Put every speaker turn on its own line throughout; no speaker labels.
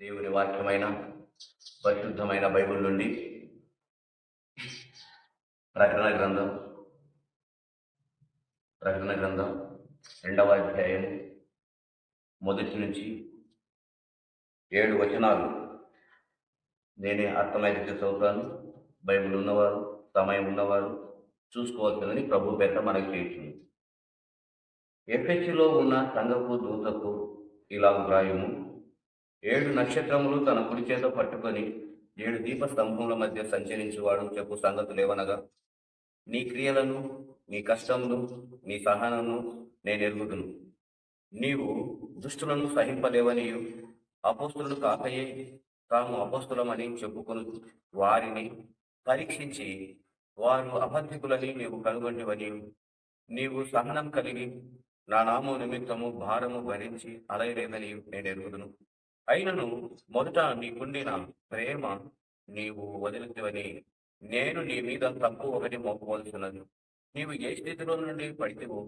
దేవుని వాక్యమైన పరిశుద్ధమైన బైబిల్ నుండి ప్రకటన గ్రంథం ప్రకటన గ్రంథం రెండవ అధ్యాయం మొదటి నుంచి ఏడు వచనాలు. నేనే అర్థమైతే చదువుతాను. బైబిల్ ఉన్నవారు సమయం ఉన్నవారు చూసుకోవాల్సిందని ప్రభు పేట మనకు చేస్తుంది ఎఫ్హెచ్లో ఉన్న సంగపు దూతకు ఇలా వ్రాయము ఏడు నక్షత్రములు తన కుడి చేత పట్టుకొని ఏడు దీప స్తంభముల మధ్య సంచరించువాడు చెప్పు సంగతులేవనగా నీ క్రియలను నీ కష్టమును నీ సహనము నేను ఎరుగుదును. నీవు దుష్టులను సహింపలేవని అపోస్తులు కాకయే తాము అపోస్తులమని చెప్పుకొని. వారిని పరీక్షించి వారు అబద్ధికులని నీవు కనుగొంటివని నీవు సహనం కలిగి నా నామం నిమిత్తము భారము భరించి అలయలేదని నేను ఎరుగుదును. అయినను మొదట నీకుండిన ప్రేమ నీవు వదిలితివని నేను నీ మీద తప్పు ఒకటి మోపవలసినది. నీవు ఏ స్థితిలో నుండి పడితేవో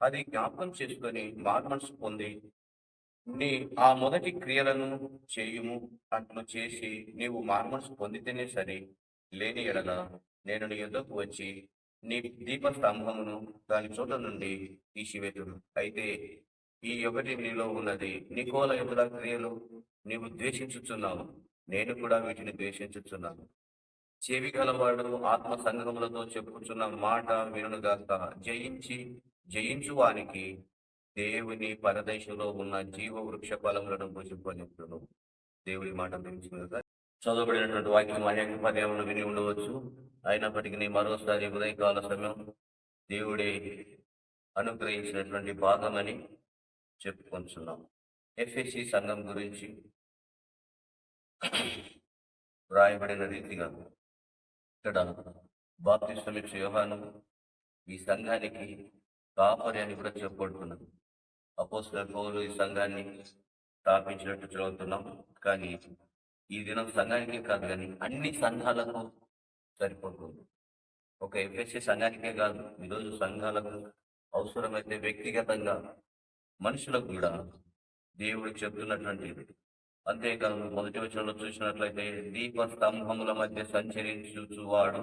అది జ్ఞాపకం చేసుకొని మార్మనసు పొంది నీ ఆ మొదటి క్రియలను చేయుము అట్లు చేసి నీవు మార్మనసు పొందితేనే సరే. లేని ఎడల నేను నీ యుద్ధకు వచ్చి నీ దీప స్తంభమును దాని చోట నుండి తీసివేతుడు అయితే ఈ ఒకటి నీలో ఉన్నది? నికోల యుద్ధ క్రియలు నీవు ద్వేషించుచున్నావు. నేను కూడా వీటిని ద్వేషించుచున్నాను. చెవి గలవాడు ఆత్మ సంగములతో చెప్పుచున్న మాట వినుగాక జయించి జయించు వానికి దేవుని పరదేశంలో ఉన్న జీవ వృక్ష ఫలములను భుజింపనిప్పును దేవుడి మాట గురించి చదవబడినటువంటి వాక్యం అనేక పర్యాలను విని ఉండవచ్చు. అయినప్పటికీ మరోసారి ఉదయకాల సమయం దేవుడే అనుగ్రహించినటువంటి భాగమని చెప్పుకొంచున్నాం ఎఫ్ఎస్సి సంఘం గురించి వ్రాయబడిన రీతిగా ఇక్కడ బాప్తిస్టమిక్స్ యోహాను ఈ సంఘానికి కాపరి అని కూడా చెప్పబడుతున్నది. అపోస్ల పౌలు ఈ సంఘాన్ని స్థాపించినట్టు చదువుతున్నాం. కానీ ఈ దినం సంఘానికే కాదు కానీ అన్ని సంఘాలకు సరిపోతుంది. ఒక ఎఫ్ఎస్సి సంఘానికే కాదు ఈరోజు సంఘాలకు అవసరమైతే వ్యక్తిగతంగా మనుషులకు కూడా దేవుడు చెబుతున్నటువంటిది అంతేకాదు మొదటి వచనంలో చూసినట్లయితే దీప స్తంభముల మధ్య సంచరించువాడు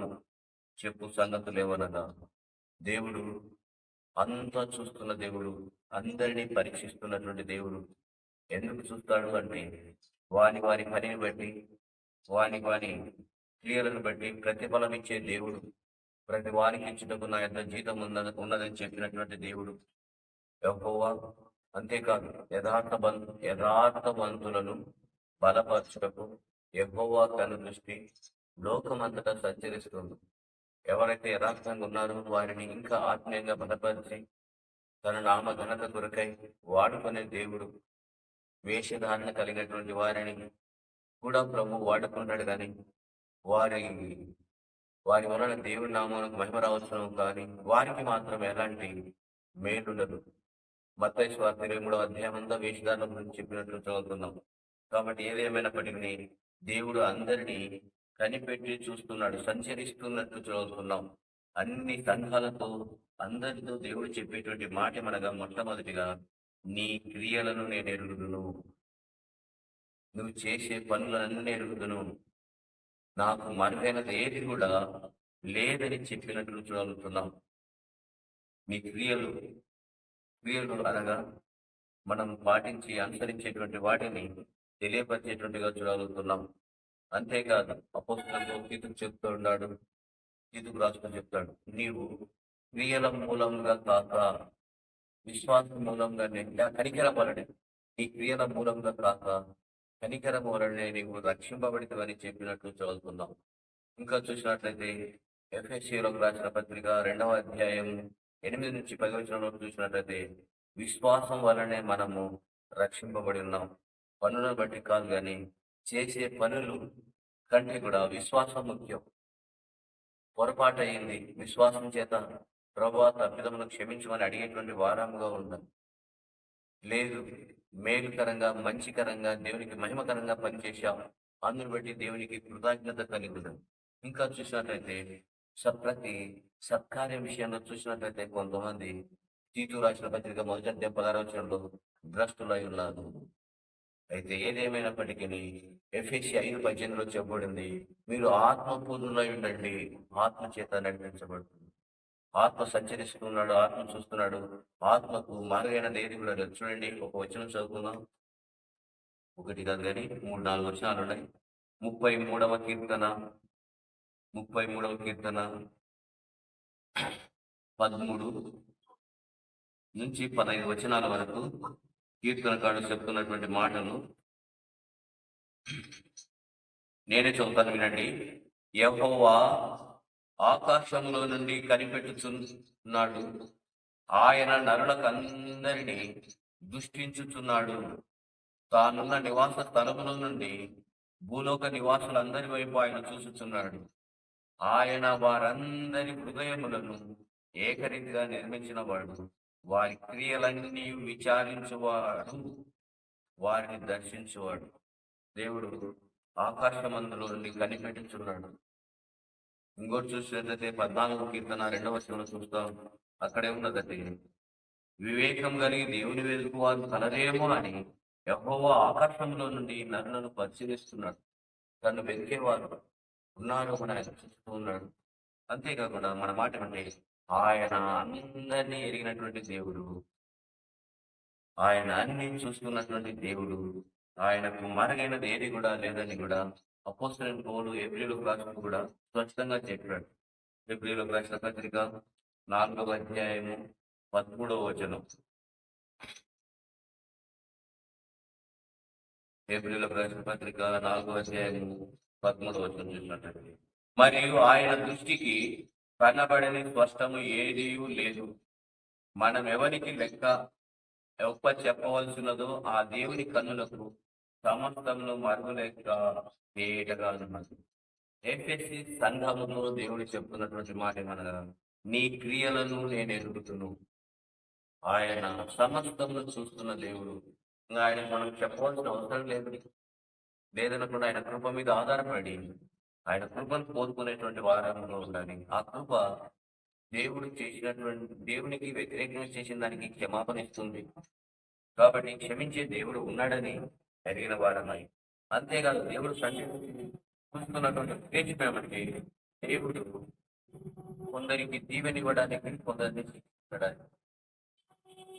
చెప్పు సంగతులు ఏమనగా దేవుడు అంతా చూస్తున్న దేవుడు అందరినీ పరీక్షిస్తున్నటువంటి దేవుడు ఎందుకు చూస్తాడు అంటే వాని వారి పనిని బట్టి వాని వాని క్రియలను బట్టి ప్రతిఫలం ఇచ్చే దేవుడు ప్రతి వారికి ఇచ్చుటకు నా యొక్క జీతం ఉన్నది ఉన్నదని చెప్పినటువంటి దేవుడు యహోవా అంతేకాదు యథార్థ బంధు యథార్థవంతులను బలపరచుటకు యహోవా తన దృష్టి లోకమంతటా సంచరిస్తుంది. ఎవరైతే యథార్థంగా ఉన్నారో వారిని ఇంకా ఆత్మీయంగా బలపరిచి తన నామ ఘనత కొరకై వాడుకునే దేవుడు వేషధారణ కలిగినటువంటి వారిని కూడా ప్రభు వాడుకుంటాడు కానీ వారి వారి వలన దేవుడి నామానికి మహిమ రావచ్చును కానీ వారికి మాత్రం ఎలాంటి మేలుండదు. మత్తయి స్వార్థ ఇరవై మూడవ అధ్యాయం అంతా వేషధారణ గురించి చెప్పినట్లు చదువుతున్నాం. కాబట్టి ఏదేమైనప్పటికీ దేవుడు అందరినీ కనిపెట్టి చూస్తున్నాడు సంచరిస్తున్నట్టు చదువుతున్నాం. అన్ని సంఘాలతో అందరితో దేవుడు చెప్పేటువంటి మాట మనగా మొట్టమొదటిగా నీ క్రియలను నేను ఎరుగుదును. నువ్వు చేసే పనులన్నీ ఎరుగుదును. నాకు మరుగైనది ఏది కూడా లేదని చెప్పినట్లు చూడగలుగుతున్నాం మీ క్రియలు క్రియలు అనగా మనం పాటించి అనుసరించేటువంటి వాటిని తెలియపరిచేటువంటిగా చూడగలుగుతున్నాం. అంతేకాదు అపోస్తులతో తీతుకు చెప్తూ ఉన్నాడు తీతుకు రాసుకొని చెప్తాడు. నీవు క్రియల మూలంగా కాక విశ్వాసం మూలంగా నిండా కనికర నీ క్రియల మూలంగా కాక కనికరం వలనే నీవు రక్షింపబడితవని చెప్పినట్లు చదువుతున్నాం. ఇంకా చూసినట్లయితే ఎఫ్ఎస్సీలకు రాసిన పత్రిక రెండవ అధ్యాయం ఎనిమిది నుంచి పది వచ్చిన చూసినట్లయితే విశ్వాసం వలనే మనము రక్షింపబడి ఉన్నాం. పనులను బట్టి కాదు కానీ చేసే పనులు కంటే కూడా విశ్వాసం ముఖ్యం. పొరపాటు అయింది విశ్వాసం చేత ప్రభా తప్పిదమును క్షమించమని అడిగేటువంటి వారముగా ఉన్నాం లేదు మేలుకరంగా మంచికరంగా దేవునికి మహిమకరంగా పనిచేశాం. అందుని బట్టి దేవునికి కృతజ్ఞత కలిగి ఇంకా చూసినట్లయితే ప్రతి సత్కార్య విషయంలో చూసినట్లయితే కొంతమంది తీతు రాసిన పత్రిక మొదటి అధ్యాయం పదహారవ భ్రష్టులై ఉన్నారు. అయితే ఏదేమైనప్పటికీ ఎఫ్ఎస్సి ఐదు పద్దెనిమిదిలో చెప్పబడింది మీరు ఆత్మ ఉండండి ఆత్మ చేత నడిపించబడుతుంది. ఆత్మ సంచరిస్తున్నాడు ఆత్మ చూస్తున్నాడు ఆత్మకు మరుగైనది ఏది కూడా లేదు. చూడండి ఒక వచనం చదువుకుందాం. ఒకటి కాదు కానీ మూడు నాలుగు వచనాలు ఉన్నాయి. ముప్పై మూడవ కీర్తన ముప్పై మూడవ కీర్తన. పదమూడు నుంచి పదహైదు వచనాల వరకు కీర్తనకాడు చెప్తున్నటువంటి మాటలు. నేనే చెబుతాను వినండి. యెహోవా ఆకాశంలో నుండి కనిపెట్టుచున్నాడు. ఆయన నరులకందరినీ దృష్టించుచున్నాడు. తానున్న నివాస స్థలముల నుండి భూలోక నివాసులందరి వైపు ఆయన చూసుచున్నాడు. ఆయన వారందరి హృదయములను ఏకరీతిగా నిర్మించిన వాడు. వారి క్రియలన్నీ విచారించువాడు. వారిని దర్శించువాడు. దేవుడు ఆకాశమందులో నుండి కనిపెట్టుచున్నాడు. ఇంకోటి చూసినట్లయితే పద్నాలుగు కీర్తన రెండవ శివులు చూస్తాం. అక్కడే ఉన్నదది వివేకం కలిగి దేవుని వెలుగు వారు కలరేమో అని ఎవో ఆకాశంలో నుండి నరులను పరిశీలిస్తున్నాడు. తను వెతికేవారు ఉన్నారు అని ఆయన చూస్తూ ఉన్నాడు. అంతేకాకుండా మన మాట అంటే ఆయన అందరినీ ఎరిగినటువంటి దేవుడు. ఆయన అన్ని చూసుకున్నటువంటి దేవుడు. ఆయనకు మరగైనది ఏది కూడా లేదని కూడా అపోస్తలైన పోలు ఏప్రిల్ రాసిన కూడా స్పష్టంగా చెప్పాడు ఏప్రిల్ రాసిన పత్రిక నాలుగవ అధ్యాయము పదమూడవ వచనం. ఏప్రిల్ రాసిన పత్రిక నాలుగవ అధ్యాయము పదమూడు వచ్చిన చూసినట్లయితే మరియు ఆయన దృష్టికి కనబడని స్పష్టము ఏదీ లేదు. మనం ఎవరికి లెక్క ఒప్ప చెప్పవలసినదో ఆ దేవుని కన్నులకు సమస్తంలో మరుగులేక తేటగా ఉన్నది. ఏపీఎస్సి సంఘములో దేవుడు చెప్తున్నటువంటి మాట ఏమనగా నీ క్రియలను నేను ఎరుగుతును ఆయన సమస్తమును చూస్తున్న దేవుడు. ఆయన మనం చెప్పవలసిన అవసరం లేదు. లేదనకుండా ఆయన కృప మీద ఆధారపడి ఆయన కృపను కోరుకునేటువంటి వారంలో ఉండాలి. ఆ కృప దేవుడు చేసినటువంటి దేవునికి వ్యతిరేకంగా చేసిన దానికి క్షమాపణ ఇస్తుంది. కాబట్టి క్షమించే దేవుడు ఉన్నాడని ఎరిగిన వారమై. అంతేకాదు దేవుడు సంచరించి చూస్తున్నటువంటి ఉద్దేశమేమంటే దేవుడు కొందరికి దీవెనివ్వడానికి కొందరిని శిక్షించడానికి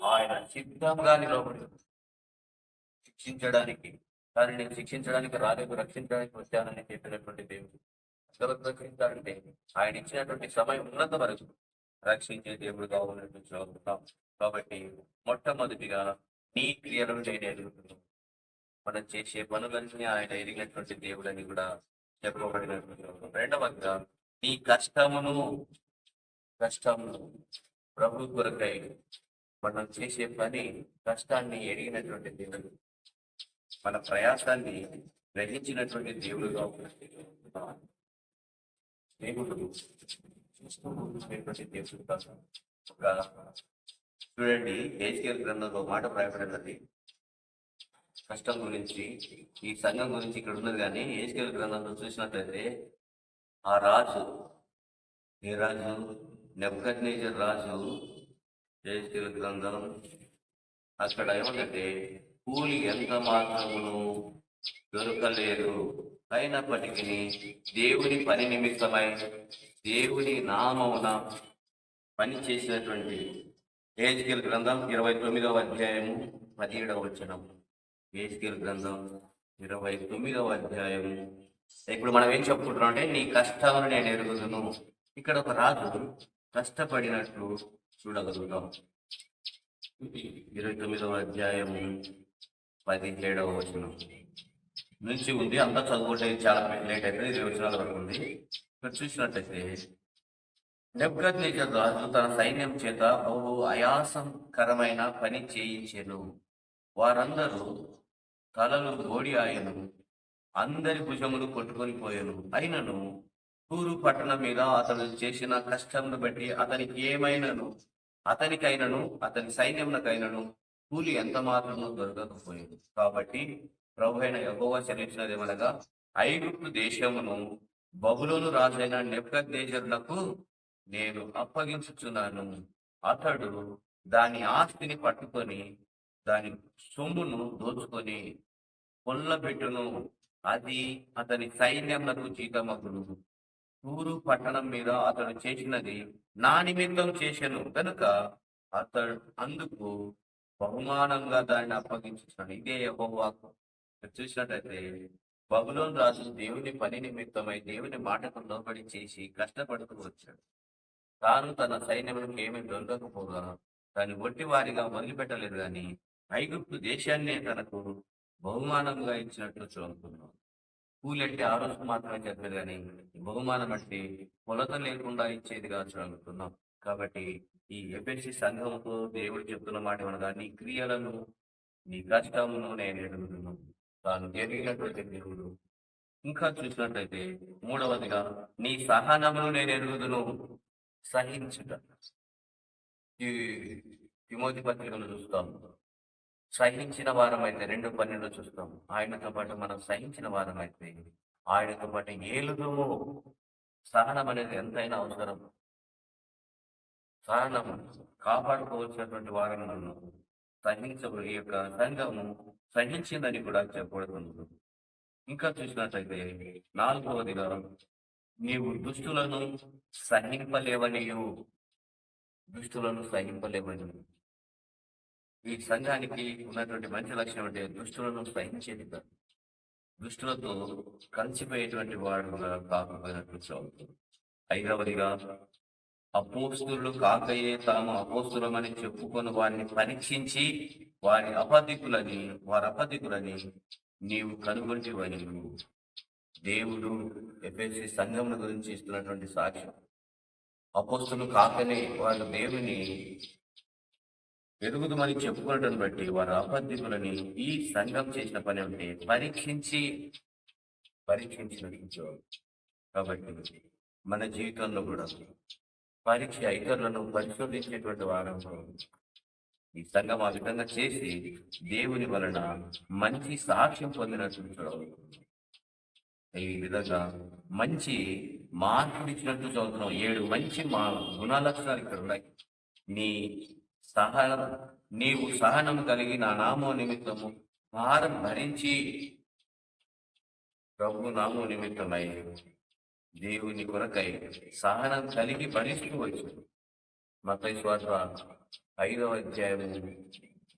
ఆయన సిద్ధంగా నిలబడి శిక్షించడానికి కానీ నేను శిక్షించడానికి రాలేదు రక్షించడానికి వచ్చానని చెప్పినటువంటి దేవుడు. ఎంతవరకు ఆయన ఇచ్చినటువంటి సమయం ఉన్నంత వరకు రక్షించే దేవుడుగా ఉన్నట్టు చూస్తున్నాం కాబట్టి మొట్టమొదటిగా నీ క్రియలను నేను ఎదుగుతున్నాను మనం చేసే పనులన్నీ ఆయన ఎదిగినటువంటి దేవుడని కూడా చెప్పబడినటువంటి రెండవగా నీ కష్టమును కష్టమును ప్రభు కొరకై మనం చేసే పని కష్టాన్ని ఎరిగినటువంటి దేవుడు. మన ప్రయాసాన్ని గ్రహించినటువంటి దేవుడుగా దేవుడు చూస్తూ దేవుడు కాదు. ఒక చూడండి ఏసియల్ గ్రంథంలో మాట ప్రయత్నది కష్టం గురించి ఈ సంఘం గురించి ఇక్కడ ఉన్నది కానీ ఏసియల్ గ్రంథంలో చూసినట్లయితే ఆ రాజు ఏ రాజు? నెబ్కద్నేజర్ రాజు ఏసియల్ గ్రంథం. అక్కడ ఏమంటే కూలి ఎంత మాత్రమును దొరకలేదు. అయినప్పటికీ దేవుని పని నిమిత్తమై దేవుని నామమున పని చేసినటువంటి ఏజ్కేల్ గ్రంథం ఇరవై తొమ్మిదవ అధ్యాయము పదిహేడవ వచనం. ఏజ్కేల్ గ్రంథం ఇరవై తొమ్మిదవ అధ్యాయము. ఇప్పుడు మనం ఏం చెప్పుకుంటున్నాం అంటే నీ కష్టాలను నేను ఎరుగుదును. ఇక్కడ ఒక రాజు కష్టపడినట్లు చూడగలుగుతాం ఇరవై తొమ్మిదవ అధ్యాయము పదిహేడవ వచనం నుంచి ఉంది అంతా చదువుకుంటే చాలా లేట్ అయిపోయింది ఇరవై వచనాల వరకు ఉంది. ఇక్కడ చూసినట్లయితే నెబ్కద్నేజర్ రాజు తన సైన్యం చేత బహు ఆయాసకరమైన పని చేయించెను. వారందరూ తలలు గోడి ఆయను అందరి భుజములు కొట్టుకొని పోయాను. అయినను తూరు పట్టణం మీద అతను చేసిన కష్టంను బట్టి అతనికి ఏమైనను అతనికైనను అతని సైన్యంకైనను కూలి ఎంత మాత్రమూ దొరకకపోయింది. కాబట్టి ప్రభు అయిన యెహోవా చెల్లించినదేమనగా ఐగుప్తు దేశమును బబులోను రాజైన నెబ్కద్నేజరులకు నేను అప్పగించుచున్నాను. అతడు దాని ఆస్తిని పట్టుకొని దాని సొమ్మును దోచుకొని కొల్లబెట్టును. అది అతని సైన్యములకు జీతమగును. తూరు పట్టణం మీద అతడు చేసినది నా నిమిత్తం చేశాను కనుక అతడు అందుకు బహుమానంగా దాన్ని అప్పగించున్నాడు ఇదే యహోవాకు. చూసినట్టయితే బబులోన్ రాజు దేవుని పని నిమిత్తమై దేవుని మాటకు లోబడి చేసి కష్టపడుతూ వచ్చాడు. తాను తన సైన్యములకు ఏమీ దొరకకపోగా దాన్ని ఒట్టి వారిగా మొదలుపెట్టలేదు కానీ ఐగుప్తు దేశాన్నే తనకు బహుమానంగా ఇచ్చినట్లు చూడుతున్నాం కూలెట్టి ఆ రోజు మాత్రమే చెప్పలేదు కానీ బహుమానం అంటే కొలత లేకుండా ఇచ్చేదిగా చూడుతున్నాం కాబట్టి ఈ ఎఫ్ఎస్సి సంఘంతో దేవుడు చెప్తున్న మాట ఏమనగా నీ క్రియలను నీ కష్టమును నేను ఎరుగుతున్నాను తాను జరిగినటువంటి దేవుడు. ఇంకా చూసినట్లయితే మూడవదిగా నీ సహనమును నేను ఎరుగుదును. సహించుట. ఈ తిమోతి పత్రికలు చూస్తాం. సహించిన వారం అయితే రెండు పన్నెండు చూస్తాం. ఆయనతో పాటు మనం సహించిన వారం అయితే ఆయనతో పాటు ఏలుదుము. సహనం అనేది ఎంతైనా అవసరం. సహనం కాపాడుకోవాల్సినటువంటి వారములను సహించ ఈ యొక్క సంఘము సహించిందని కూడా చెప్పబడుతుంది. ఇంకా చూసినట్లయితే నాలుగవదిగా నీవు దుష్టులను సహింపలేవనియు. దుష్టులను సహింపలేవని ఈ సంఘానికి ఉన్నటువంటి మంచి లక్షణం అంటే దుష్టులను సహించేది కాదు. దుష్టులతో కలిసిపోయేటువంటి వాడుగా కాకపోయినట్లు చదువుతుంది ఐదవదిగా అపోస్తులు కాకయే తాము అపోస్తులమని చెప్పుకొని వారిని పరీక్షించి వారి అపధికులని వారి అపధికులని నీవు కనుగొంటివని దేవుడు ఎఫ్ఎస్సి సంఘం గురించి ఇస్తున్నటువంటి సాక్ష్యం. అపోస్తులు కాకనే వాళ్ళు దేవుని ఎదుగుదమని చెప్పుకోవటం బట్టి వారి అబద్ధికులని ఈ సంఘం చేసిన పని అంటే పరీక్షించి పరీక్షించినట్టు కాబట్టి మన జీవితంలో కూడా పరీక్ష ఇతరులను పరిశోధించేటువంటి వారం ఈ సంఘం ఆ విధంగా చేసి దేవుని వలన మంచి సాక్ష్యం పొందినట్లు చూడవచ్చు. ఈ విధంగా మంచి మార్పులు ఇచ్చినట్టు చదువుతున్నాం ఏడు మంచి మా గుణలక్షణాలు ఇక్కడ ఉన్నాయి. నీ సహనం నీవు సహనం కలిగి నా నామో నిమిత్తము భారం భరించి ప్రభు నామో నిమిత్తమై దేవుని కొరకై సహనం కలిగి భరిస్తూ వచ్చు మతయి శ్వాస ఐదవ అధ్యాయము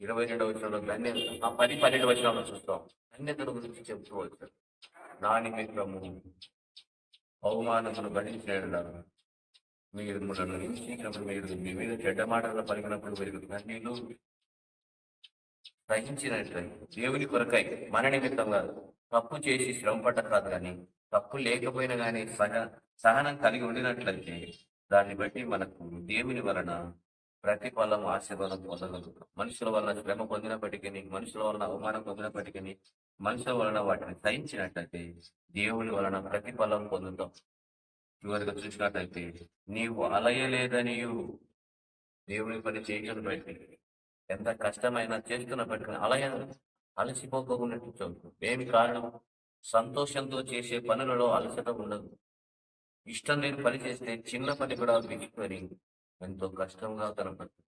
ఇరవై రెండవ వచనంలో ధన్యత ఆ పది పన్నెండు వచనాలు చూస్తాం. ధన్యతను గురించి చెప్తూ వచ్చాడు నా నిమిత్తము అవమానమును భరించిన మీరు మిమ్మల్ని హింసించినప్పుడు మీరు మీ మీద చెడ్డ మాటలు పలికినప్పుడు మీరు కన్నీళ్ళు సహించినట్లయి దేవుని కొరకై మన నిమిత్తం కాదు తప్పు చేసి శ్రమ పడ్డ కాదు కానీ తప్పు లేకపోయినా కానీ సహ సహనం కలిగి ఉండినట్లయితే దాన్ని బట్టి మనకు దేవుని వలన ప్రతిఫలం ఆశీర్వాదం పొందగలుగుతాం. మనుషుల వలన శ్రమ పొందినప్పటికీ మనుషుల వలన అవమానం పొందినప్పటికీ మనుషుల వలన వాటిని సహించినట్లయితే దేవుని వలన ప్రతిఫలం పొందుతాం. చివరిగా చూసినట్లయితే నీవు అలయలేదనియు దేవుని పని చేయడం బట్టి ఎంత కష్టమైనా చేస్తున్నప్పటికీ అలయ అలసిపోకుండా చూసాం ఏమి కారణం? సంతోషంతో చేసే పనులలో అలసట ఉండదు. ఇష్టం లేని పని చేస్తే చిన్న పని కూడా విడిచిపోయి ఎంతో కష్టంగా కనపడుతుంది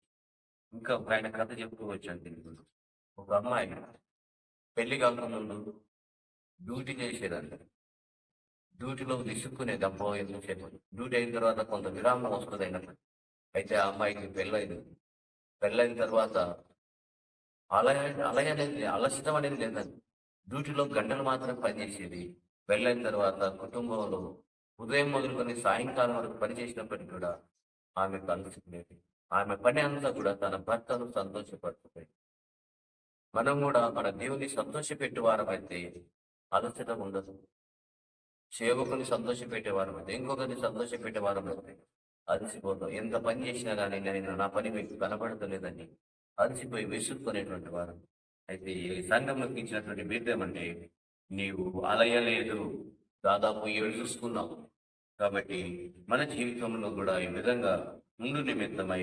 ఇంకా ఆయన కథ చెప్తూ వచ్చాను ఒక అమ్మాయి పెళ్ళి కాకముందు డ్యూటీ చేసేదండి డ్యూటీలో విసుక్కునేది అబ్బో ఎందుకు డ్యూటీ అయిన తర్వాత కొంత విరామం వస్తుంది అయినప్పుడు అయితే ఆ అమ్మాయికి పెళ్ళైంది పెళ్ళైన తర్వాత అలయ అలయ అనేది అలసితం అనేది లేదండి డ్యూటీలో గంటలు మాత్రం పనిచేసేది. పెళ్ళైన తర్వాత కుటుంబంలో ఉదయం మొదలుకొని సాయంకాలం వరకు పనిచేసినప్పటికీ కూడా ఆమె కలుసుకునేది ఆమె పని అంతా కూడా తన భర్తను సంతోషపడుతుంది మనం కూడా మన దేవుని సంతోషపెట్టే వారం అయితే అలసట ఉండదు. సేవకుని సంతోషపెట్టే వారం అయితే ఇంకొకరిని సంతోషపెట్టే వారం అయితే అలసిపోతాం. ఎంత పని చేసినా కానీ నేను నా పని మీకు కనబడతలేదని అలసిపోయి విసుక్కునేటువంటి వారం. అయితే ఈ సంఘంలోకి ఇచ్చినటువంటి బిడ్డం అంటే నీవు అలయలేదు దాదాపు ఏడు చూసుకున్నావు. కాబట్టి మన జీవితంలో కూడా ఈ విధంగా ముందు నిమిత్తమై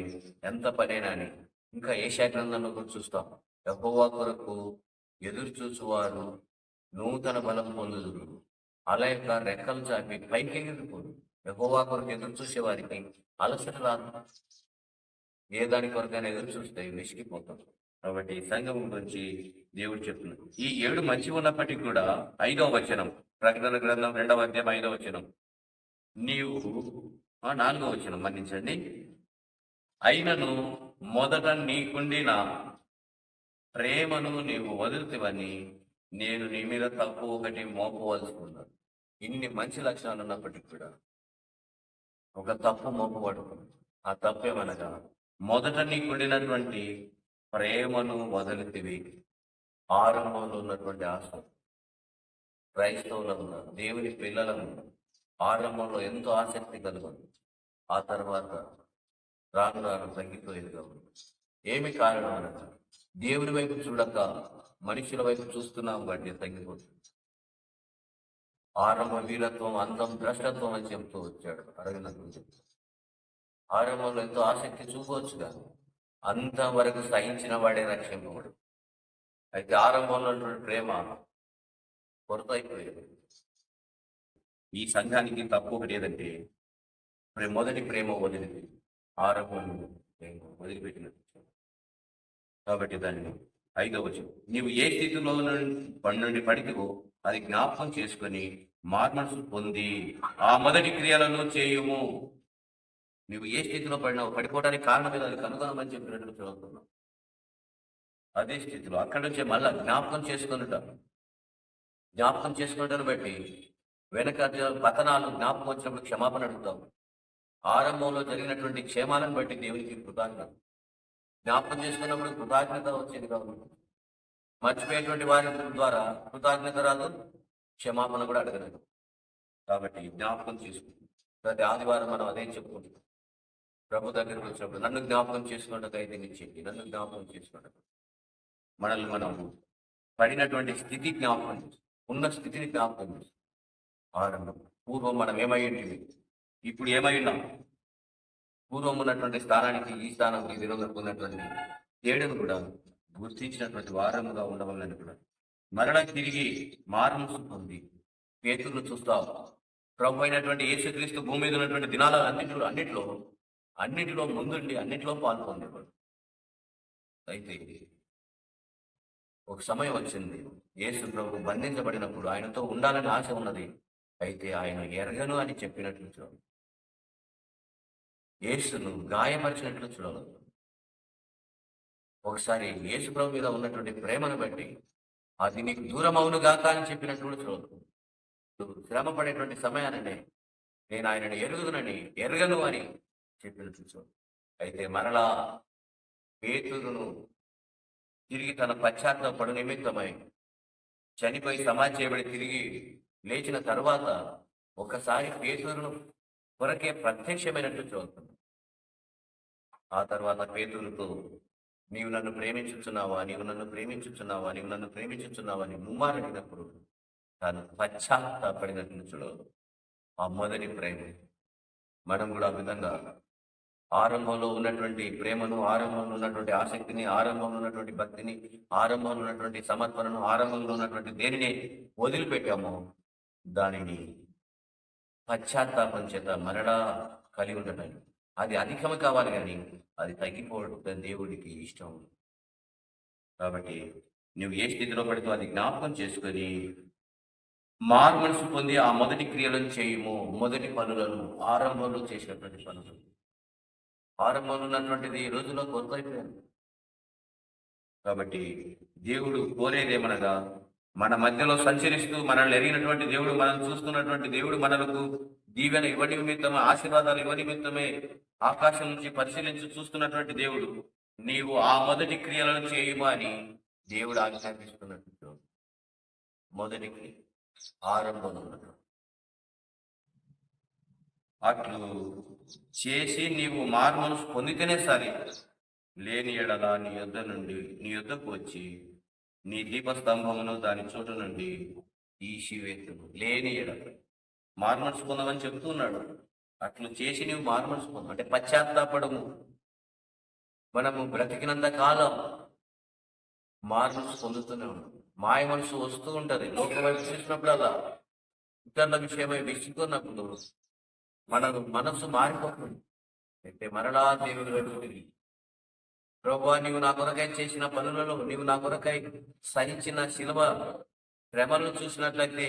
ఎంత పనైనా అని ఇంకా ఏ శాఖంలో కూడా చూస్తాం. యెహోవా కొరకు ఎదురు చూచువారు నూతన బలం పొందుదురు. అలా యొక్క రెక్కలు చాపి పైకి ఎగిరిపోదు యెహోవా కొరకు ఎదురు చూసే వారికి అలసట రాదు. ఏ దాని కొరకైనా ఎదురు చూస్తే విసిగిపోతాం కాబట్టి సంఘం గురించి దేవుడు చెప్తున్నాడు ఈ ఏడు మంచి ఉన్నప్పటికీ కూడా ఐదవ వచనం ప్రకటన గ్రంథం రెండవ అధ్యాయం ఐదవ వచనం. నీవు ఆ, నాలుగవ వచనం మన్నించండి. అయినను మొదట నీకుండిన ప్రేమను నీవు వదులుతావని నేను నీ మీద తప్పు ఒకటి మోపవలసుకున్నాను ఇన్ని మంచి లక్షణాలు ఉన్నప్పటికీ కూడా ఒక తప్పు మోపబడుకున్నాను ఆ తప్పేమనగా మొదట నీకుండినటువంటి ప్రేమను వదిలితివి. ఆరంభంలో ఉన్నటువంటి ఆశ. క్రైస్తవులను దేవుని పిల్లలను ఆరంభంలో ఎంతో ఆసక్తి కలుగుంది ఆ తర్వాత రాను రాను తగ్గిపోయేది కాబట్టి ఏమి కారణం అనగా దేవుని వైపు చూడక మనుషుల వైపు చూస్తున్నాం బట్టి తగ్గిపోతుంది. ఆరంభ వీరత్వం అందం భ్రష్టత్వం అని చెప్తూ వచ్చాడు అడగనకు చెప్తూ ఆరంభంలో ఎంతో ఆసక్తి చూపవచ్చు కానీ అంతవరకు సహించిన వాడే రక్షింపబడు అయితే ఆరంభంలో ఉన్నటువంటి ప్రేమ కొరత అయిపోయేది. ఈ సంఘానికి తప్పు ఒకటి ప్రే- మొదటి ప్రేమ వదిలింది. ఆరంభంలో వదిలిపెట్టినట్టు కాబట్టి దాన్ని ఐదవ వచనం. నీవు ఏ స్థితిలో నుండి పడి నుండి పడితివో అది జ్ఞాపకం చేసుకొని మార్మనసు పొంది ఆ మొదటి క్రియలను చేయుము. నువ్వు ఏ స్థితిలో పడినావు పడిపోవడానికి కారణం ఏదో అది కనుగొనమని చెప్పినట్టు చదువుతున్నావు అదే స్థితిలో అక్కడి నుంచే మళ్ళా జ్ఞాపకం చేసుకున్నట జ్ఞాపకం చేసుకున్నటను బట్టి వెనక పతనాలు జ్ఞాపకం వచ్చినప్పుడు క్షమాపణ అడుగుతాం. ఆరంభంలో జరిగినటువంటి క్షేమాలను బట్టి దేవునికి కృతజ్ఞత. జ్ఞాపకం చేసుకున్నప్పుడు కృతజ్ఞత వచ్చేది కాదు. మర్చిపోయేటువంటి వారి ద్వారా కృతజ్ఞత రాదు క్షమాపణ కూడా అడగలేదు. కాబట్టి జ్ఞాపకం చేసుకుంటుంది ప్రతి ఆదివారం మనం అదే చెప్పుకుంటాం. ప్రభు దగ్గరికి వచ్చినప్పుడు నన్ను జ్ఞాపకం చేసుకున్నట్టు అయితే నన్ను జ్ఞాపకం చేసుకున్నట్టు మనల్ని మనం పడినటువంటి స్థితి జ్ఞాపకం ఉన్న స్థితిని జ్ఞాపకం చేసుకో. ఆరంభం. పూర్వం మనం ఏమయ్యేంటివి ఇప్పుడు ఏమై ఉన్నాం? పూర్వం ఉన్నటువంటి స్థానానికి ఈ స్థానం విరోధం దినంలో ఉన్నటువంటి తేడాను కూడా గుర్తించినటువంటి వారముగా ఉండవాలని కూడా. మరణ తిరిగి మారుమూసు పొంది పేతులు చూస్తావు ప్రభు అయినటువంటి యేసుక్రీస్తు భూమి మీద ఉన్నటువంటి దినాల అన్నింటిలో అన్నింటిలో అన్నిటిలో ముందుండి అన్నిటిలో పాల్పొందేవాడు అయితే ఒక సమయం వచ్చింది. యేసు ప్రభు బంధించబడినప్పుడు ఆయనతో ఉండాలని ఆశ ఉన్నది. అయితే ఆయన ఎరగను అని చెప్పినట్లు చూడు. యేసును గాయపరిచినట్లు చూడవచ్చు ఒకసారి యేసు ప్రభు మీద ఉన్నటువంటి ప్రేమను బట్టి అది నీకు దూరం అవును గాక అని చెప్పినట్లు కూడా నువ్వు శ్రమ పడేటువంటి సమయాన్ని నేను ఆయనను ఎరుగుదునని ఎరగను అని చెప్పినట్లు చూడు అయితే మరలా పేతురును తిరిగి తన పశ్చాత్తాపడు నిమిత్తమై చనిపోయి సమాధి చేయబడి తిరిగి లేచిన తర్వాత ఒకసారి పేతురును కొరకే ప్రత్యక్షమైనట్టు చూస్తుంది ఆ తర్వాత పేతురుతో నీవు నన్ను ప్రేమించుచున్నావా? నీవు నన్ను ప్రేమించుచున్నావా? నీవు నన్ను ప్రేమించుచున్నావా? అని ముమ్మారడినప్పుడు తాను పశ్చాత్తాపడినట్లు చూడ. ఆ మొదటి ప్రేమ. మనం కూడా ఆ విధంగా ఆరంభంలో ఉన్నటువంటి ప్రేమను ఆరంభంలో ఉన్నటువంటి ఆసక్తిని ఆరంభంలో ఉన్నటువంటి భక్తిని ఆరంభంలో ఉన్నటువంటి సమర్పణను ఆరంభంలో ఉన్నటువంటి దేనిని వదిలిపెట్టామో దానిని పశ్చాత్తాపం చేత మరలా కలిగి ఉండటం. అది అధికము కావాలి కానీ అది తగ్గిపోవడం దేవుడికి ఇష్టం. కాబట్టి నువ్వు ఏ స్థితిలో పడితే అది జ్ఞాపకం చేసుకొని మారు మనసు పొంది ఆ మొదటి క్రియలను చేయము మొదటి పనులను ఆరంభంలో చేసినటువంటి పనులు ఆరంభంలో ఉన్నటువంటిది ఈ రోజుల్లో కొత్త అయిపోయింది కాబట్టి దేవుడు కోరేదేమనగా మన మధ్యలో సంచరిస్తూ మనల్ని ఎరిగినటువంటి దేవుడు మనం చూస్తున్నటువంటి దేవుడు మనకు దీవెన ఇవ్వని నిమిత్తమే ఆశీర్వాదాలు ఇవ్వని నిమిత్తమే ఆకాశం నుంచి పరిశీలించి చూస్తున్నటువంటి దేవుడు నీవు ఆ మొదటి క్రియలను చేయము అని దేవుడు ఆజ్ఞాపిస్తున్నట్టు. మొదటి క్రియ ఆరంభంలో ఉన్నటువంటి అట్లు చేసి నీవు మారుమనసు పొందితేనే సరే. లేని ఎడల నీ యొద్ద నుండి నీ యొద్దకు వచ్చి నీ దీపస్తంభమును దాని చోటు నుండి తీసివేతును లేని ఎడల. మారుమనసు పొందమని చెప్తున్నాడు. అట్లు చేసి నీవు మారు పొందవు అంటే పశ్చాత్తాపడము. మనము బ్రతికినంత కాలం మారు పొందుతూనే ఉన్నాం. మాయ మనసు వస్తూ ఉంటుంది. లోకం వైపు చూసినప్పుడల్లా ఇతరుల విషయమై విసుకున్నప్పుడు మన మనసు మారిపోతుంది. అయితే మరలా దేవుని వైపు తిరిగి ప్రభా నీవు నా కొరకై చేసిన పనులలో నీవు నా కొరకై సహించిన శిలవ శ్రమలను చూసినట్లయితే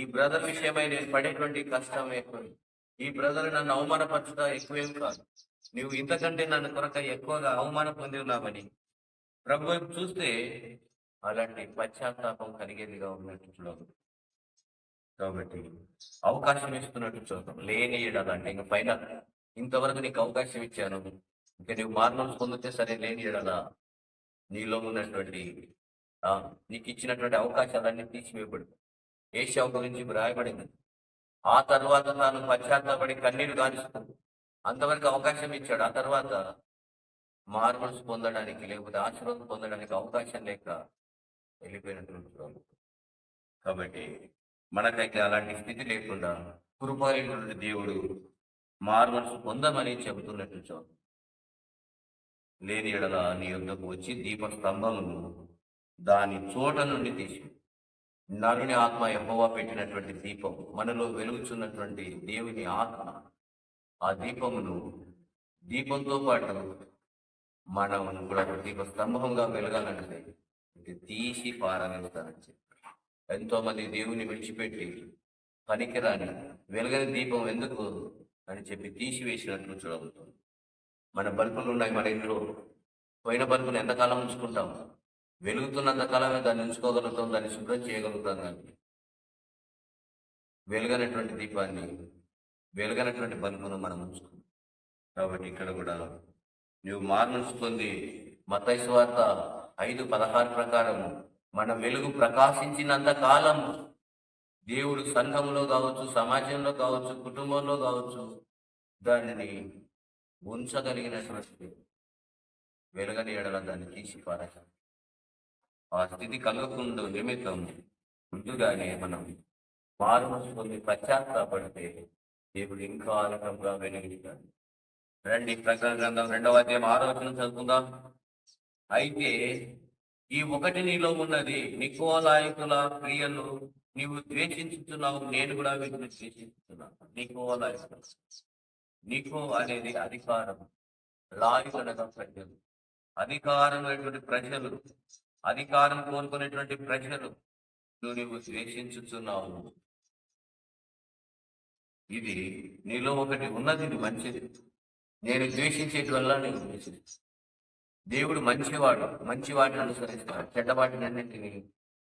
ఈ బ్రదర్ విషయమై నేను పడేటువంటి కష్టం ఎక్కువ ఈ బ్రదర్ నన్ను అవమానపరచుట ఎక్కువేం కాదు. నువ్వు ఇంతకంటే నన్ను కొరకై ఎక్కువగా అవమానం పొంది ఉన్నావని ప్రభు చూస్తే అలాంటి పశ్చాత్తాపం కలిగేదిగా ఉన్నట్టు చూడదు కాబట్టి అవకాశం ఇస్తున్నట్టు చూద్దాం. లేని ఎడాలంటే ఇంకా పైన ఇంతవరకు నీకు అవకాశం ఇచ్చాను. ఇంకా నువ్వు మార్మం పొందితే సరే లేని ఎడలా నీలో ఉన్నటువంటి నీకు ఇచ్చినటువంటి అవకాశాలన్నీ తీసివేయబడు. ఏషావు గురించి రాయబడింది. ఆ తర్వాత తాను పశ్చాత్తాపడి కన్నీరు కానిస్తుంది అంతవరకు అవకాశం ఇచ్చాడు. ఆ తర్వాత మార్మల్స్ పొందడానికి లేకపోతే ఆశీర్వాదం పొందడానికి అవకాశం లేక వెళ్ళిపోయినటువంటి కాబట్టి మనకైతే అలాంటి స్థితి లేకుండా కృపాయుడు దేవుడు మార్మల్స్ పొందమని చెబుతున్నట్టు చూద్దాం. లేని ఎడల నీ యొద్దకు వచ్చి దీప స్తంభమును దాని చోట నుండి తీసి నరుని ఆత్మ యెహోవా పెట్టినటువంటి దీపం మనలో వెలుగుచున్నటువంటి దేవుని ఆత్మ ఆ దీపమును దీపంతో పాటు మనం కూడా దీపస్తంభంగా దీప స్తంభంగా వెలగాలంటే తీసి పారవేస్తానని చెప్పి. ఎంతో మంది దేవుని విడిచిపెట్టి పనికిరాని వెలగని దీపం ఎందుకు అని చెప్పి తీసివేసినట్లు చూడబోతుంది మన బల్బులు ఉన్నాయి మన ఇంట్లో. పోయిన బల్బును ఎంతకాలం ఉంచుకుంటాం? వెలుగుతున్నంతకాలమే దాన్ని ఉంచుకోగలుగుతాం దాన్ని శుభ్రం చేయగలుగుతాం కానీ. వెలుగనటువంటి దీపాన్ని వెలుగనటువంటి బల్బును మనం ఉంచుకుంటాం. కాబట్టి ఇక్కడ కూడా నువ్వు మార్నుంచుకుంది మతైసు ఐదు పదహారు ప్రకారము. మన వెలుగు ప్రకాశించినంత కాలం దేవుడు సంఘంలో కావచ్చు సమాజంలో కావచ్చు కుటుంబంలో కావచ్చు దానిని ఉంచగలిగినటువంటి వెలుగని ఎడల దాన్ని తీసి పారేస్తాం ఆ స్థితి కలగకుండా నిమిత్తం ముందుగానే మనం మారుమనసు పొంది పశ్చాత్తాపడితే దేవుడు ఇంకా ఆలకంగా వెలిగిస్తాడు రండి ప్రకటన గ్రంథం రెండవ అధ్యాయం ఆరో చదువుకుందాం. అయితే ఈ ఒకటి నీలో ఉన్నది. నికోలాయకుల క్రియలు నీవు ద్వేషించుతున్నావు నేను కూడా వీటిని ద్వేషించుతున్నాను నికోలాయకుల నికో అనేది అధికారం. లాయుకనగా ప్రజలు. అధికారమైనటువంటి ప్రజలు. అధికారం కోరుకునేటువంటి ప్రజలు. నువ్వు నీవు ద్వేషించుతున్నావు ఇది నీలో ఒకటి ఉన్నది. మంచిది. నేను ద్వేషించేటి వల్ల నేను ద్వేషిస్తాను దేవుడు మంచివాడు మంచి వాటిని అనుసరిస్తాడు చెడ్డవాటిని అన్నింటినీ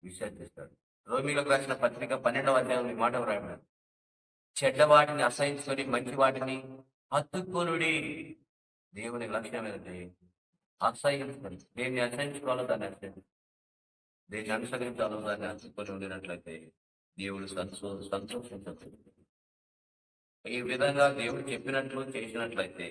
విసర్జిస్తాడు రోమిలకు రాసిన పత్రిక పన్నెండవ అధ్యాయం ఈ మాట వ్రాయబడి చెడ్డవాటిని అసహించుకొని మంచి వాటిని హత్తుకొనుడి. దేవుని లక్ష్యం ఏంటంటే అసహించుకొని. దేన్ని అసహించుకోవాలో దాన్ని అసహించు. దేన్ని అనుసరించాలో దాన్ని హత్తుకొని ఉండినట్లయితే దేవుడు సంతో సంతోషించదు ఈ విధంగా దేవుడు చెప్పినట్లు చేసినట్లయితే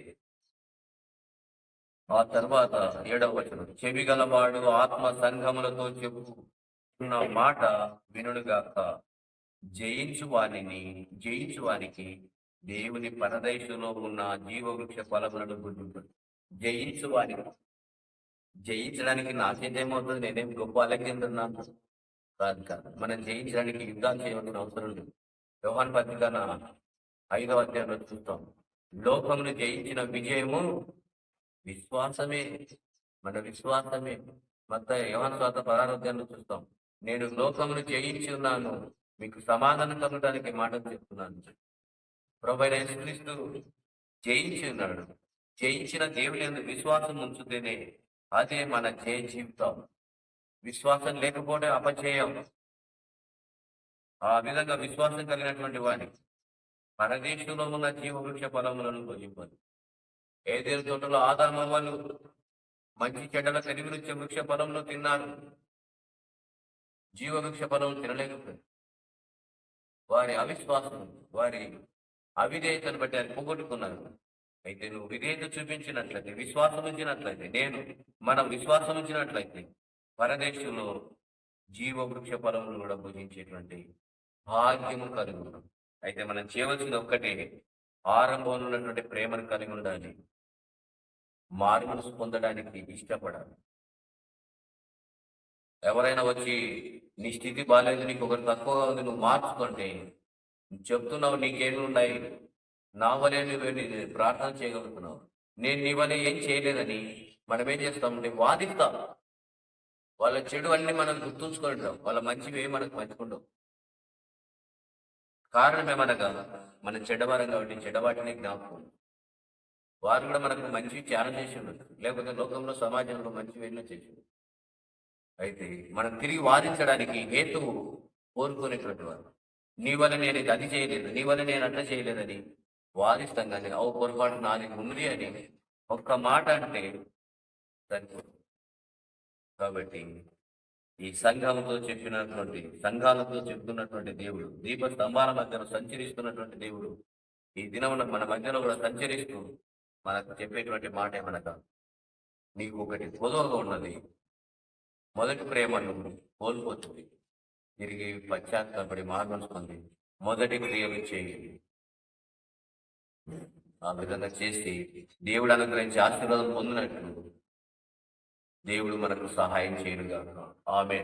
ఆ తర్వాత ఏడవ వచనం చెవి గలవాడు ఆత్మ సంఘములతో చెప్పుకున్న మాట వినుడుగాక జయించు వానిని జయించు వారికి దేవుని పరదేశంలో ఉన్న జీవవృక్ష ఫలములను గుర్తుంటుంది జయించు వానికి. జయించడానికి నాకేదేమవుతుంది? నేనేం గొప్ప అలెగ్జాండర్ కాదు కాదు. మనం జయించడానికి యుద్ధాలు చేయవలసిన అవసరం లేదు. వ్యవహాన్ పత్రిక నా ఐదవ అధ్యాయంలో చూస్తాం. లోకమును జయించిన విజయము విశ్వాసమే మన విశ్వాసమే. మత యోహాన్ స్వాత పరారోగ్యాన్ని చూస్తాం. నేను లోకమును జయించి ఉన్నాను. మీకు సమాధానం కలగడానికి మాటలు చెప్తున్నాను. ప్రభైన యేసుక్రీస్తు జయించి ఉన్నాడు. జయించిన దేవుని యందు విశ్వాసం ఉంచుతేనే అదే మన జయ జీవితం. విశ్వాసం లేకపోతే అపజయం. ఆ విధంగా విశ్వాసం కలిగినటువంటి వాడి పరదేశంలో ఉన్న జీవవృక్ష ఫలములను భుజింపదు ఏదేరు తోటలో ఆదామ వాళ్ళు మంచి చెడ్డల కలిగి వృక్ష ఫలంలో తిన్నారు. జీవవృక్ష ఫలం తినలేకపోయింది వారి అవిశ్వాసం వారి అవిధేయతను బట్టి అది పోగొట్టుకున్నారు. అయితే నువ్వు విధేయత చూపించినట్లయితే విశ్వాసం ఉంచినట్లయితే నేను మనం విశ్వాసం ఉంచినట్లయితే పరదేశంలో జీవవృక్ష ఫలములు కూడా భుజించేటువంటి భాగ్యము కలిగి అయితే మనం చేయవలసింది ఒక్కటే ఆరంభంలో ఉన్నటువంటి ప్రేమను కలిగి ఉండాలి. మారు మనసు పొందడానికి ఇష్టపడాలి. ఎవరైనా వచ్చి నీ స్థితి బాగాలేదు నీకు ఒకటి తక్కువగా ఉంది నువ్వు మార్చుకుంటే చెప్తున్నావు నీకేమి ఉన్నాయి. నా వలే నువ్వు ప్రార్థన చేయగలుగుతున్నావు. నేను నీ వలే ఏం చేయలేదని మనం ఏం చేస్తామంటే వాదిస్తాం. వాళ్ళ చెడు అన్ని మనం గుర్తుంచుకుంటాం. వాళ్ళ మంచివి ఏమి మనకు పంచుకుంటాం కారణం ఏమనగా మన చెడ్డవారం కాబట్టి చెడ్డవాటిని జ్ఞాపకం. వారు కూడా మనకు మంచి త్యాగం చేసి ఉండదు లేకపోతే లోకంలో సమాజంలో మంచి ఎన్నో చేసి అయితే మనం తిరిగి వాదించడానికి హేతువు కోరుకునేటువంటి వారు. నీ వల్ల నేను ఇది అది చేయలేదు నీ వల్ల నేను అట్లా చేయలేదని వాదిస్తాం కానీ ఓ పొరపాటు నాది ఉంది అని ఒక్క మాట అంటే సరిపోదు. కాబట్టి ఈ సంఘాలతో చెప్పినటువంటి సంఘాలతో చెప్తున్నటువంటి దేవుడు దీప స్తంభాల మధ్యలో సంచరిస్తున్నటువంటి దేవుడు ఈ దినమున మన మధ్యలో కూడా సంచరిస్తూ మనకు చెప్పేటువంటి మాట ఏమనగా నీకు ఒకటి పొదవగా ఉన్నది మొదటి ప్రేమను కోల్పోతుంది తిరిగి పశ్చాత్తాపడి మార్మలుస్తుంది మొదటి క్రియలు చేయండి ఆ విధంగా చేసి దేవుడు అనుగ్రహించి ఆశీర్వాదం పొందినట్లు దేవుడు మనకు సహాయం చేయనుగా ఆమె